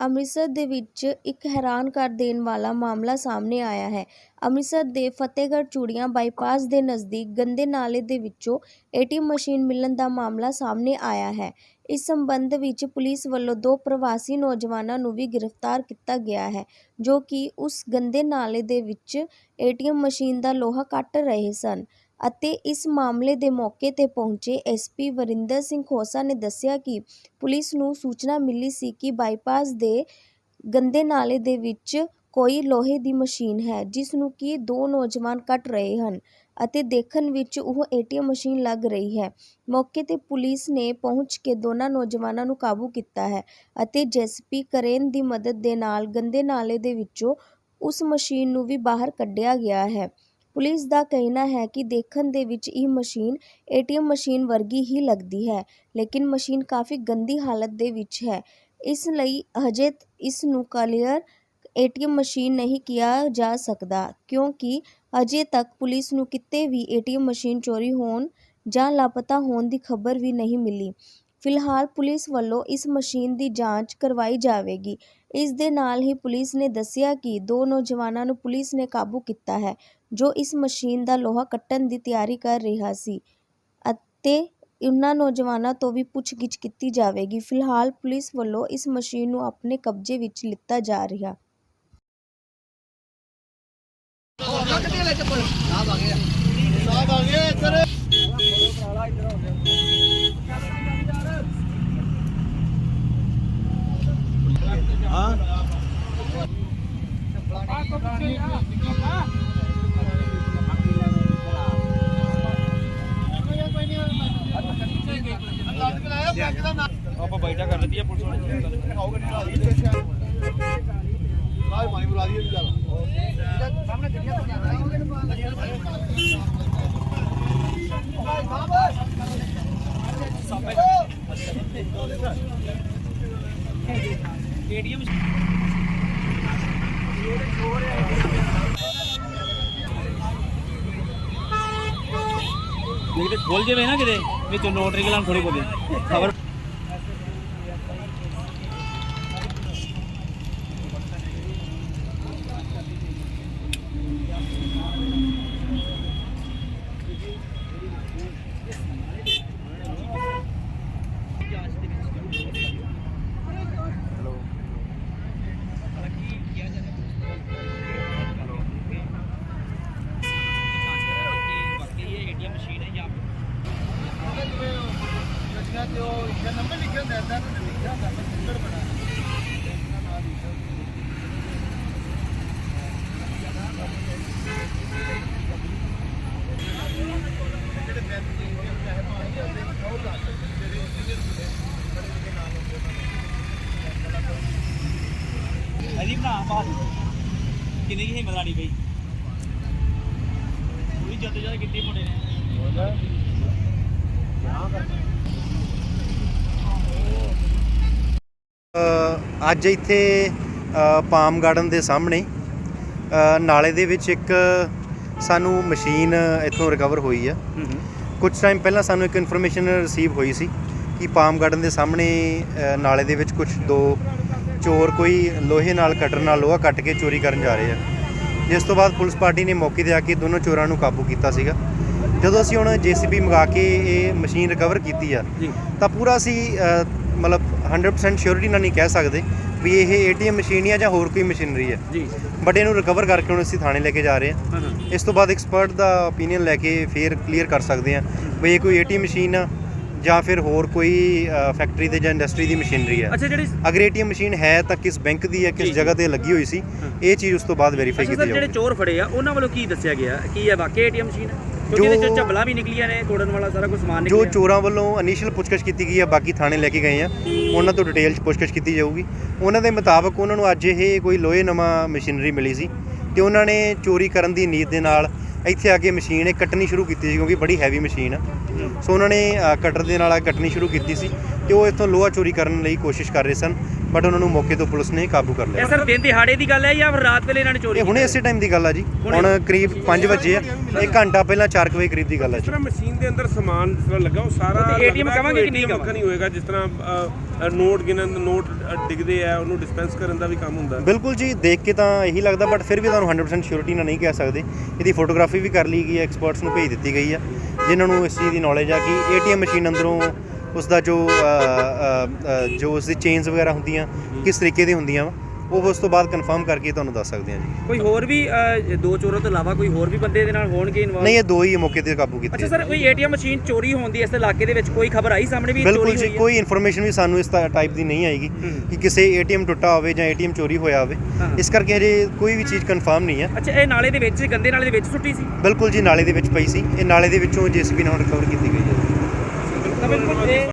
ਅੰਮ੍ਰਿਤਸਰ ਦੇ ਵਿੱਚ ਇੱਕ ਹੈਰਾਨ ਕਰ ਦੇਣ ਵਾਲਾ ਮਾਮਲਾ ਸਾਹਮਣੇ ਆਇਆ ਹੈ। ਅੰਮ੍ਰਿਤਸਰ ਦੇ ਫਤਿਹਗੜ੍ਹ ਚੂੜੀਆਂ ਬਾਈਪਾਸ ਦੇ ਨਜ਼ਦੀਕ ਗੰਦੇ ਨਾਲੇ ਦੇ ਵਿੱਚੋਂ ਏਟੀਐਮ ਮਸ਼ੀਨ ਮਿਲਣ ਦਾ ਮਾਮਲਾ ਸਾਹਮਣੇ ਆਇਆ ਹੈ। ਇਸ ਸੰਬੰਧ ਵਿੱਚ ਪੁਲਿਸ ਵੱਲੋਂ ਦੋ ਪ੍ਰਵਾਸੀ ਨੌਜਵਾਨਾਂ ਨੂੰ ਵੀ ਗ੍ਰਿਫਤਾਰ ਕੀਤਾ ਗਿਆ ਹੈ, ਜੋ ਕਿ ਉਸ ਗੰਦੇ ਨਾਲੇ ਦੇ ਵਿੱਚ ਏਟੀਐਮ ਮਸ਼ੀਨ ਦਾ ਲੋਹਾ ਕੱਟ ਰਹੇ ਸਨ। ਅਤੇ ਇਸ ਮਾਮਲੇ ਦੇ ਮੌਕੇ ਤੇ ਪਹੁੰਚੇ ਐਸਪੀ ਵਰਿੰਦਰ ਸਿੰਘ ਖੋਸਾ ਨੇ ਦੱਸਿਆ ਕਿ ਪੁਲਿਸ ਨੂੰ ਸੂਚਨਾ ਮਿਲੀ ਸੀ ਕਿ ਬਾਈਪਾਸ ਦੇ ਗੰਦੇ ਨਾਲੇ ਦੇ ਵਿੱਚ ਕੋਈ ਲੋਹੇ ਦੀ ਮਸ਼ੀਨ ਹੈ, ਜਿਸ ਨੂੰ ਕਿ ਦੋ ਨੌਜਵਾਨ ਕੱਟ ਰਹੇ ਹਨ ਅਤੇ ਦੇਖਣ ਵਿੱਚ ਉਹ ਏਟੀਐਮ ਮਸ਼ੀਨ ਲੱਗ ਰਹੀ ਹੈ। ਮੌਕੇ ਤੇ ਪੁਲਿਸ ਨੇ ਪਹੁੰਚ ਕੇ ਦੋਨਾਂ ਨੌਜਵਾਨਾਂ ਨੂੰ ਕਾਬੂ ਕੀਤਾ ਹੈ ਅਤੇ ਜੈਸਪੀ ਕਰੇਨ ਦੀ ਮਦਦ ਦੇ ਨਾਲ ਗੰਦੇ ਨਾਲੇ ਦੇ ਵਿੱਚੋਂ ਉਸ ਮਸ਼ੀਨ ਨੂੰ ਵੀ ਬਾਹਰ ਕੱਢਿਆ ਗਿਆ ਹੈ। ਪੁਲਿਸ ਦਾ ਕਹਿਣਾ ਹੈ ਕਿ ਦੇਖਣ ਦੇ ਵਿੱਚ ਇਹ ਮਸ਼ੀਨ ਏਟੀਐਮ ਮਸ਼ੀਨ ਵਰਗੀ ਹੀ ਲੱਗਦੀ ਹੈ, ਲੇਕਿਨ ਮਸ਼ੀਨ ਕਾਫੀ ਗੰਦੀ ਹਾਲਤ ਦੇ ਵਿੱਚ ਹੈ। ਇਸ ਲਈ ਹਜੇ ਇਸ ਨੂੰ ਕਲੀਅਰ ਏਟੀਐਮ ਮਸ਼ੀਨ ਨਹੀਂ ਕਿਹਾ ਜਾ ਸਕਦਾ, ਕਿਉਂਕਿ ਅਜੇ ਤੱਕ ਪੁਲਿਸ ਨੂੰ ਕਿਤੇ ਵੀ ਏਟੀਐਮ ਮਸ਼ੀਨ ਚੋਰੀ ਹੋਣ ਜਾਂ ਲਾਪਤਾ ਹੋਣ ਦੀ ਖਬਰ ਵੀ ਨਹੀਂ ਮਿਲੀ। ਫਿਲਹਾਲ ਪੁਲਿਸ ਵੱਲੋਂ ਇਸ ਮਸ਼ੀਨ ਦੀ ਜਾਂਚ ਕਰਵਾਈ ਜਾਵੇਗੀ। ਇਸ ਦੇ ਨਾਲ ਹੀ ਪੁਲਿਸ ਨੇ ਦੱਸਿਆ ਕਿ ਦੋ ਨੌਜਵਾਨਾਂ ਨੂੰ ਪੁਲਿਸ ਨੇ ਕਾਬੂ ਕੀਤਾ ਹੈ। ਜੋ ਇਸ ਮਸ਼ੀਨ ਦਾ ਲੋਹਾ ਕੱਟਣ ਦੀ ਤਿਆਰੀ ਕਰ ਰਿਹਾ ਸੀ ਅਤੇ ਇਨ੍ਹਾਂ ਨੌਜਵਾਨਾਂ ਤੋਂ ਵੀ ਪੁੱਛਗਿੱਛ ਕੀਤੀ ਜਾਵੇਗੀ। ਫਿਲਹਾਲ ਪੁਲਿਸ ਵੱਲੋਂ ਇਸ ਮਸ਼ੀਨ ਨੂੰ ਆਪਣੇ ਕਬਜ਼ੇ ਵਿੱਚ ਲਿੱਤਾ ਜਾ ਰਿਹਾ। ਆਪਾਂ ਬਾਈਟਾ ਕਰ ਲਈਏ ਪੁਲਿਸ ਵਾਲੇ ਏਟੀਐਮ ਕਿਤੇ ਖੋਲ ਜਾਵੇ ਨਾ ਕਿਤੇ, ਵਿੱਚੋਂ ਨੋਟ ਨਿਕਲਣ ਥੋੜੀ ਬੋਦੇ ਖਬਰ ਅਜੀ ਬਣਾ ਬਾਤ ਕਿੰਨੀ ਕੀ ਹਿੰਮਤ ਆਣੀ ਪਈ? ਪੂਰੀ ਜਦੋਂ ਜਦ ਕੀਤੀ ਮੁੰਡੇ ਨੇ। ਅ, ਅੱਜ ਇੱਥੇ ਪਾਮ ਗਾਰਡਨ ਦੇ ਸਾਹਮਣੇ ਨਾਲੇ ਦੇ ਵਿੱਚ ਇੱਕ ਸਾਨੂੰ ਮਸ਼ੀਨ ਇੱਥੋਂ ਰਿਕਵਰ ਹੋਈ ਆ। ਕੁਝ ਟਾਈਮ ਪਹਿਲਾਂ ਸਾਨੂੰ ਇੱਕ ਇਨਫੋਰਮੇਸ਼ਨ ਰਿਸੀਵ ਹੋਈ ਸੀ ਕਿ ਪਾਮ ਗਾਰਡਨ ਦੇ ਸਾਹਮਣੇ ਨਾਲੇ ਦੇ ਵਿੱਚ ਕੁਝ ਦੋ ਚੋਰ ਕੋਈ ਲੋਹੇ ਨਾਲ ਕਟਰ ਨਾਲ ਲੋਹਾ ਕੱਟ ਕੇ ਚੋਰੀ ਕਰਨ ਜਾ ਰਹੇ ਆ। ਜਿਸ ਤੋਂ ਬਾਅਦ ਪੁਲਿਸ ਪਾਰਟੀ ਨੇ ਮੌਕੇ ਤੇ ਆ ਕੇ ਦੋਨੋਂ ਚੋਰਾਂ ਨੂੰ ਕਾਬੂ ਕੀਤਾ ਸੀਗਾ। ਜਦੋਂ ਅਸੀਂ ਹੁਣ ਜੀਸੀਬੀ ਮੰਗਾ ਕੇ ਇਹ ਮਸ਼ੀਨ ਰਿਕਵਰ ਕੀਤੀ ਆ ਤਾਂ ਪੂਰਾ ਅਸੀਂ ਮਤਲਬ 100% ਸ਼ੋਰਿਟੀ ਨਾਲ ਨਹੀਂ ਕਹਿ ਸਕਦੇ ਵੀ ਇਹ ਏਟੀਐਮ ਮਸ਼ੀਨ ਹੀ ਆ ਜਾਂ ਹੋਰ ਕੋਈ ਮਸ਼ੀਨਰੀ ਹੈ ਜੀ। ਬਟ ਇਹਨੂੰ ਰਿਕਵਰ ਕਰਕੇ ਹੁਣ ਅਸੀਂ ਥਾਣੇ ਲੈ ਕੇ ਜਾ ਰਹੇ ਹਾਂ। ਇਸ ਤੋਂ ਬਾਅਦ ਐਕਸਪਰਟ ਦਾ ਓਪੀਨੀਅਨ ਲੈ ਕੇ ਫੇਰ ਕਲੀਅਰ ਕਰ ਸਕਦੇ ਹਾਂ ਵੀ ਇਹ ਕੋਈ ਏਟੀਐਮ ਮਸ਼ੀਨ ਆ ਜਾਂ ਫਿਰ ਹੋਰ ਕੋਈ ਫੈਕਟਰੀ ਦੇ ਜਾਂ ਇੰਡਸਟਰੀ ਦੀ ਮਸ਼ੀਨਰੀ ਹੈ ਅੱਛਾ ਜਿਹੜੀ ਅਗਰ ਏਟੀਐਮ ਮਸ਼ੀਨ ਹੈ ਤਾਂ ਕਿਸ ਬੈਂਕ ਦੀ ਹੈ ਕਿਸ। ਜਗ੍ਹਾ ਤੇ ਲੱਗੀ ਹੋਈ ਸੀ। ਇਹ ਚੀਜ਼ ਉਸ ਤੋਂ ਬਾਅਦ ਵੈਰੀਫਾਈ ਕੀਤੀ ਸਰ ਜਿਹੜੇ ਜਾਊਗੀ। ਚੋਰ ਫੜੇ ਆ ਉਹਨਾਂ ਵੱਲੋਂ ਕੀ ਦੱਸਿਆ ਗਿਆ? ਕੀ ਇਹ ਵਾਕਈ ਏਟੀਐਮ ਮਸ਼ੀਨ ਹੈ ਕਿਉਂਕਿ ਇਹਦੇ ਚੋਂ ਝੱਬਲਾਂ ਵੀ ਨਿਕਲੀਆਂ ਨੇ ਤੋੜਨ ਵਾਲਾ ਸਾਰਾ ਕੁਝ ਸਮਾਨ ਜੋ ਨਿਕਲਿਆ। ਚੋਰਾਂ ਵੱਲੋਂ ਇਨੀਸ਼ੀਅਲ ਪੁੱਛਗਿੱਛ ਕੀਤੀ ਗਈ ਹੈ ਬਾਕੀ ਥਾਣੇ ਲੈ ਕੇ ਗਏ ਆ ਉਹਨਾਂ ਤੋਂ ਡਿਟੇਲ 'ਚ ਪੁੱਛਗਿੱਛ ਕੀਤੀ ਜਾਊਗੀ। ਉਹਨਾਂ ਦੇ ਮੁਤਾਬਕ ਉਹਨਾਂ ਨੂੰ ਅੱਜ ਇਹ ਕੋਈ ਲੋਹੇ ਨਵਾਂ ਮਸ਼ੀਨਰੀ ਮਿਲੀ ਸੀ ਤੇ ਉਹਨਾਂ ਨੇ ਚੋਰੀ ਕਰਨ ਦੀ ਨੀਤ ਦੇ ਨਾਲ ਇੱਥੇ ਆ ਕੇ ਮਸ਼ੀਨ ਇਹ ਕੱਟਣੀ ਸ਼ੁਰੂ ਕੀਤੀ ਸੀ ਕਿਉਂਕਿ ਬੜੀ ਹੈਵੀ ਮਸ਼ੀਨ ਆ। ਸੋ ਉਹਨਾਂ ਨੇ ਅ, ਕਟਰ ਦੇ ਨਾਲ ਆ ਕੱਟਣੀ ਸ਼ੁਰੂ ਕੀਤੀ ਸੀ ਤੇ ਉਹ ਇੱਥੋਂ ਲੋਹਾ ਚੋਰੀ ਕਰਨ ਲਈ ਕੋਸ਼ਿਸ਼ ਕਰ ਰਹੇ ਸਨ। ਬਟ ਉਹਨਾਂ ਨੂੰ ਮੌਕੇ ਤੋਂ ਪੁਲਿਸ ਨੇ ਕਾਬੂ ਕਰ ਇਹ ਲਿਆ ਸਰ ਦਿਨ ਦਿਹਾੜੇ ਦੀ ਗੱਲ ਹੈ ਜਾਂ ਫਿਰ ਰਾਤ ਵੇਲੇ ਇਹਨਾਂ ਨੇ ਚੋਰੀ ਇਹ ਹੁਣੇ ਇਸੇ ਟਾਈਮ ਦੀ ਗੱਲ ਆ ਜੀ। ਹੁਣ? ਕਰੀਬ 5 ਵਜੇ ਆ। ਇੱਕ ਘੰਟਾ ਪਹਿਲਾਂ 4 ਵਜੇ ਕਰੀਬ ਦੀ ਗੱਲ ਆ ਜਿਸ ਜੀ ਤਰ੍ਹਾਂ ਮਸ਼ੀਨ ਦੇ ਅੰਦਰ ਸਮਾਨ ਜਿਸ ਤਰ੍ਹਾਂ ਲੱਗਾ ਉਹ ਸਾਰਾ ਉਹ ਤੇ ATM ਲੱਗਦਾ ਕਵਾਂਗੇ ਕਿ ਨਹੀਂ ATM ਵੱਖਰਾ ਨਹੀਂ ਹੋਏਗਾ। ਜਿਸ ਤਰ੍ਹਾਂ ਅ, ਅ, ਨੋਟ ਗਿਣਨ ਨੋਟ ਅ, ਡਿੱਗਦੇ ਆ ਉਹਨੂੰ ਡਿਸਪੈਂਸ ਕਰਨ ਦਾ ਵੀ ਕੰਮ ਹੁੰਦਾ। ਬਿਲਕੁਲ ਜੀ ਦੇਖ ਕੇ ਤਾਂ ਇਹੀ ਲੱਗਦਾ ਬਟ ਫਿਰ ਵੀ ਤੁਹਾਨੂੰ 100% ਸ਼ੋਰਿਟੀ ਨਾਲ ਨਹੀਂ ਕਹਿ ਸਕਦੇ। ਇਹਦੀ ਫੋਟੋਗ੍ਰਾਫੀ ਵੀ ਕਰ ਲਈ ਗਈ ਹੈ ਐਕਸਪਰਟਸ ਨੂੰ ਭੇਜ ਦਿੱਤੀ ਗਈ ਆ ਜਿਨ੍ਹਾਂ ਨੂੰ ਇਸ ਚੀਜ਼ ਦੀ ਨੌਲੇਜ ਆ ਕਿ ਏਟੀਐਮ ਮਸ਼ੀਨ ਅੰਦਰੋਂ ਉਸ ਦਾ ਜੋ ਜੋ ਉਸ ਦੀ ਚੇਨਸ ਵਗੈਰਾ ਹੁੰਦੀਆਂ ਕਿਸ ਤਰੀਕੇ ਦੀ ਹੁੰਦੀਆਂ ਵਾ ਉਹ ਉਸ ਤੋਂ ਬਾਅਦ ਕਨਫਰਮ ਕਰਕੇ ਤੁਹਾਨੂੰ ਦੱਸ ਸਕਦੇ ਹਾਂ ਜੀ। ਕੋਈ ਹੋਰ ਵੀ ਅ, ਦੋ ਚੋਰਾਂ ਤੋਂ ਇਲਾਵਾ ਕੋਈ ਹੋਰ ਵੀ ਬੰਦੇ ਦੇ ਨਾਲ ਹੋਣਗੇ ਇਨਵੋਲਵ ਨਹੀਂ ਇਹ ਦੋ ਹੀ ਮੌਕੇ ਤੇ ਕਾਬੂ ਕੀਤੇ ਅੱਛਾ ਸਰ ਕੋਈ ਏਟੀਐਮ ਮਸ਼ੀਨ ਚੋਰੀ ਹੋਣ ਦੀ ਇਸ ਇਲਾਕੇ ਦੇ ਵਿੱਚ ਕੋਈ ਖਬਰ ਆਈ ਸਾਹਮਣੇ ਵੀ ਇਹ ਬਿਲਕੁਲ ਚੋਰੀ ਜੀ ਹੋਈ ਹੈ? ਕੋਈ ਇਨਫੋਰਮੇਸ਼ਨ ਵੀ ਸਾਨੂੰ ਇਸ ਟਾਈਪ ਦੀ ਨਹੀਂ ਆਏਗੀ ਕਿ ਕਿਸੇ ਏਟੀਐਮ ਟੁੱਟਾ ਹੋਵੇ ਜਾਂ ਏਟੀਐਮ ਚੋਰੀ ਹੋਇਆ ਹੋਵੇ। ਹਾਂ। ਇਸ ਕਰਕੇ ਹਜੇ ਕੋਈ ਵੀ ਚੀਜ਼ ਕਨਫਰਮ ਨਹੀਂ ਹੈ। ਅੱਛਾ ਇਹ ਨਾਲੇ ਦੇ ਵਿੱਚ ਗੰਦੇ ਨਾਲੇ ਦੇ ਵਿੱਚ ਸੁੱਟੀ ਸੀ? ਬਿਲਕੁਲ ਜੀ ਨਾਲੇ ਦੇ ਵਿੱਚ ਪਈ ਸੀ। ਇਹ ਨਾਲੇ ਦੇ ਵਿੱਚੋਂ ਜੀਸੀਬੀ ਨਾਲ ਰਿਕਵਰ ਕੀਤੀ ਗਈ ਹੈ। ਤਾਂ ਬਿਲਕੁਲ ਇਹ